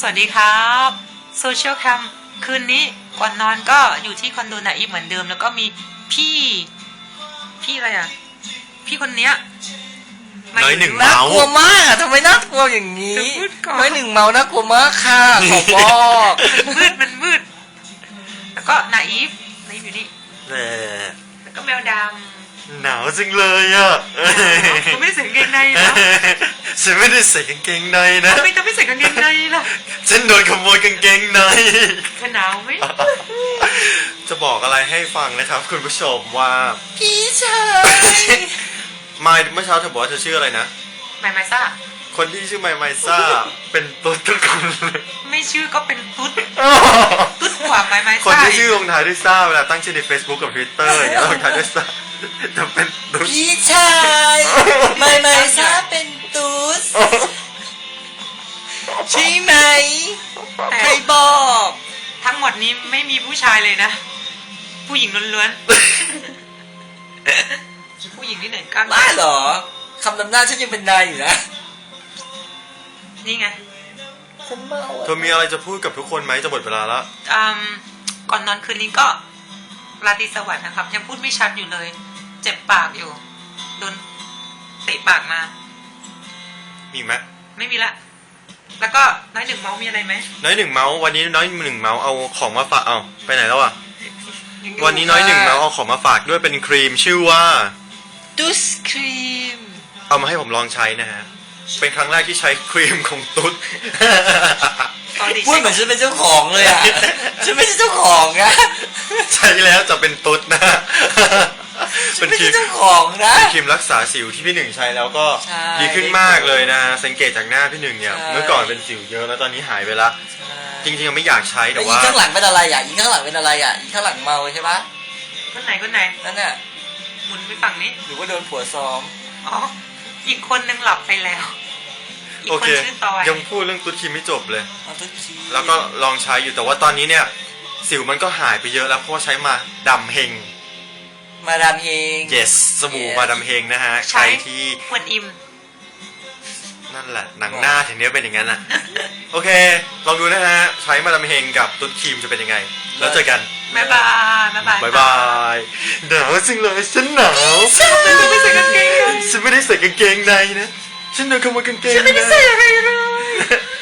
สวัสดีครับโซเชียลแคมคืนนี้ก่อนนอนก็อยู่ที่คอนโดนาอีฟเหมือนเดิม แล้วก็มีพี่ พี่อะไรอะ พี่คนเนี้ยมาน้อยหนึ่งด้วเมาน่ากลัวมากอะทำไมน่ากลัวอย่างนี้จะพูดก่อนไม่หนึ่งเมาน่ากลัวมากค่ะขอบอกมันมืดมันมืด แล้วก็นาอีฟนาอีฟอยู่นี่แหมแล้วก็แมวดหนาวจังเลยอะำเขาไม่ใส่กางเกงในนะฉันไม่ได้ใส่กางเกงในนะทำไมเธอไม่ใส่กางเกงในล่ะ ฉันโดนขโมยกางเกงในเธอหนาวไหมจะบอกอะไรให้ฟังนะครับ คุณผู้ชมว่า พี่ชายมายเมื่อเช้าเธอบอกว่าเธอชื่ออะไรนะ ไม่ไม่ซ่าคนที่ชื่อไมไมซ่า เป็นตุ๊ดทุกคนเลยไม่ชื่อก็เป็นตุ๊ดตุ๊ดกว่าไม่ไม่คนซ่าที่ชื่อลงท้ายด้วยซ่าเวลาตั้งชื่อใน Facebook กับ Twitter อย่างเงี้ยลงท้ายด้วยซ่าจะเป็นตุ๊ดพี่ชายไม่ไม่ซาเป็นตุ๊ดใช่ไหม แต่ใครบอก ทั้งหมดนี้ไม่มีผู้ชายเลยนะ ผู้หญิงล้วนๆ ผู้หญิงที่ไหนกล้ามบ้าเหรอคำนำหน้าฉันยังเป็นนายอยู่นะ นี่ไงฉันเมาอะเธอมีอะไรจะพูดกับทุกคนไหมจะหมดเวลาแล้วอืมก่อนนอนคืนนี้ก็ราตรีสวัสดิ์นะครับ ยังพูดไม่ชัดอยู่เลย เจ็บปากอยู่ โดนเตะปากมา มีไหมไม่มีละ แล้วก็น้อยหนึ่งเมาส์มีอะไรไหมน้อยหนึ่งเมาส์วันนี้น้อยหนึ่งเมาส์เอาของมาฝากเอาไปไหนแล้วอะยังอยู่วันนี้น้อยหนึ่งเมาส์เอาของมาฝากด้วยเป็นครีมชื่อว่าตุสครีมเอามาให้ผมลองใช้นะฮะเป็นครั้งแรกที่ใช้ครีมของตุ๊ดตอนเด็กพูดเหมือนฉันเป็นเจ้าของเลยอะฉันไม่ใช่เจ้าของนะใช้แล้วจะเป็นตุ๊ดนะฉั เป็นนไม่ครีใช่มเจ้าของนะเป็นครีมรักษาสิวที่พี่หนึ่งใช้แล้วก็ใช่ดีขึ้นมากเลยนะ สังเกตจากหน้าพี่หนึ่งเนี่ย ใช่ เมื่อก่อนเป็นสิวเยอะแล้วตอนนี้หายไปละ จริงๆยังไม่อยากใช้แต่แล้วอีว่า ข้างหลังเป็นอะไรอะอีข้างหลังเป็นอะไรอะอีข้างหลังเมาใช่ปะคนไหนคนไหนนั่นน่ะหมุนไปฝั่งนี้ หรือว่าโดนผัวซ้อมอ๋อ อีกคนนึงหลับไปแล้ว อีกโอคนเค ชื่อตอยยังพูดเรื่องตุ๊ดครีมไม่จบเลย เอาทุกทีแล้วก็ลองใช้อยู่แต่ว่าตอนนี้เนี่ย สิวมันก็หายไปเยอะแล้วเพราะว่าใช้มาดำเฮง มาดามเฮง yes สบู่ Yes มาดำเฮงนะฮะ ใครใช้ที่เหมือนอิมนั่นแหละ หนังหน้าถึงเนี้ยเป็นอย่างนั้นนะ โอเค ลองดูนะฮะ ใช้มาดามเฮงกับตุ๊ดครีมจะเป็นยังไง แล้วเจอกัน บ๊ายบายบ๊ายบายบายบายหนาวจริงเลยฉันหนาวไม่ใส่กางเกงใน ฉันไม่ได้ใส่กางเกงในนะ ฉันโดนขโมยกางเกงในไม่ได้ใส่อะไรเลย